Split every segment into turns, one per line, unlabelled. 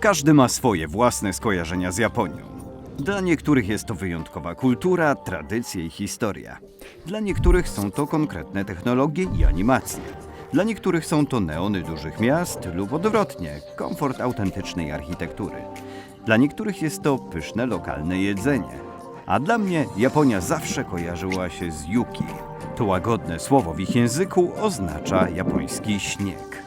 Każdy ma swoje własne skojarzenia z Japonią. Dla niektórych jest to wyjątkowa kultura, tradycje i historia. Dla niektórych są to konkretne technologie i animacje. Dla niektórych są to neony dużych miast lub odwrotnie, komfort autentycznej architektury. Dla niektórych jest to pyszne lokalne jedzenie. A dla mnie Japonia zawsze kojarzyła się z yuki. To łagodne słowo w ich języku oznacza japoński śnieg.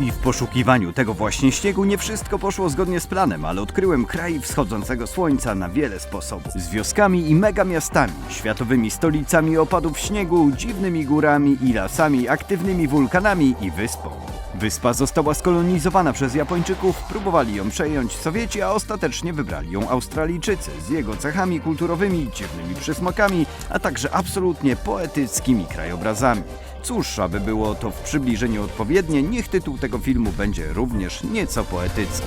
I w poszukiwaniu tego właśnie śniegu nie wszystko poszło zgodnie z planem, ale odkryłem kraj wschodzącego słońca na wiele sposobów. Z wioskami i megamiastami, światowymi stolicami opadów śniegu, dziwnymi górami i lasami, aktywnymi wulkanami i wyspą. Wyspa została skolonizowana przez Japończyków, próbowali ją przejąć Sowieci, a ostatecznie wybrali ją Australijczycy z jego cechami kulturowymi, dziwnymi przysmakami, a także absolutnie poetyckimi krajobrazami. Cóż, aby było to w przybliżeniu odpowiednie, niech tytuł tego filmu będzie również nieco poetycki.